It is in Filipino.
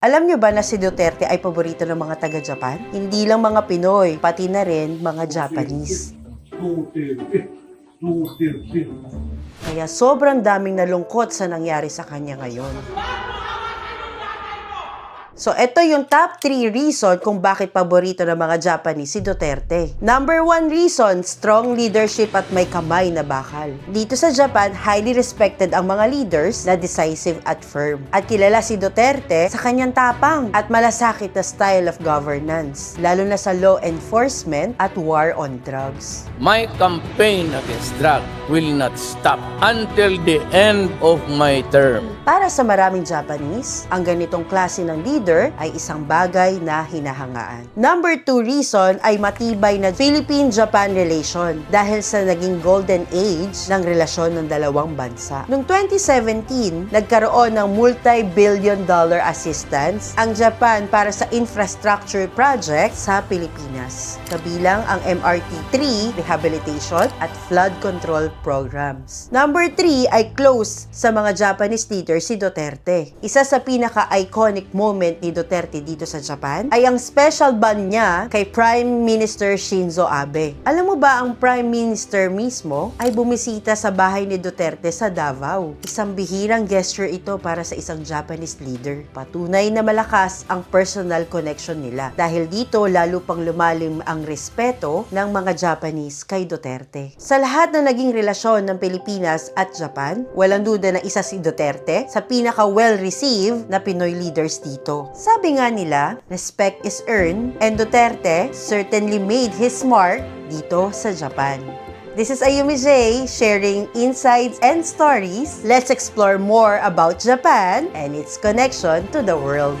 Alam nyo ba na si Duterte ay paborito ng mga taga-Japan? Hindi lang mga Pinoy, pati na rin mga Japanese. Kaya sobrang daming nalungkot sa nangyari sa kanya ngayon. So, ito yung top 3 reason kung bakit paborito ng mga Japanese si Duterte. Number 1 reason, strong leadership at may kamay na bakal. Dito sa Japan, highly respected ang mga leaders na decisive at firm. At kilala si Duterte sa kanyang tapang at malasakit na style of governance, lalo na sa law enforcement at war on drugs. My campaign against drug will not stop until the end of my term. Para sa maraming Japanese, ang ganitong klase ng leader ay isang bagay na hinahangaan. Number two reason ay matibay na Philippine-Japan relation dahil sa naging golden age ng relasyon ng dalawang bansa. Noong 2017, nagkaroon ng multi-billion dollar assistance ang Japan para sa infrastructure project sa Pilipinas. Kabilang ang MRT-3 rehabilitation at flood control programs. Number 3 ay close sa mga Japanese leaders si Duterte. Isa sa pinaka-iconic moment ni Duterte dito sa Japan ay ang special ban niya kay Prime Minister Shinzo Abe. Alam mo ba ang Prime Minister mismo ay bumisita sa bahay ni Duterte sa Davao. Isang bihirang gesture ito para sa isang Japanese leader. Patunay na malakas ang personal connection nila. Dahil dito lalo pang lumalim ang respeto ng mga Japanese kay Duterte. Sa lahat ng naging relasyon ng Pilipinas at Japan, walang duda na isa si Duterte sa pinaka well-received na Pinoy leaders dito. Sabi nga nila, respect is earned and Duterte certainly made his mark dito sa Japan. This is Ayumi J sharing insights and stories. Let's explore more about Japan and its connection to the world.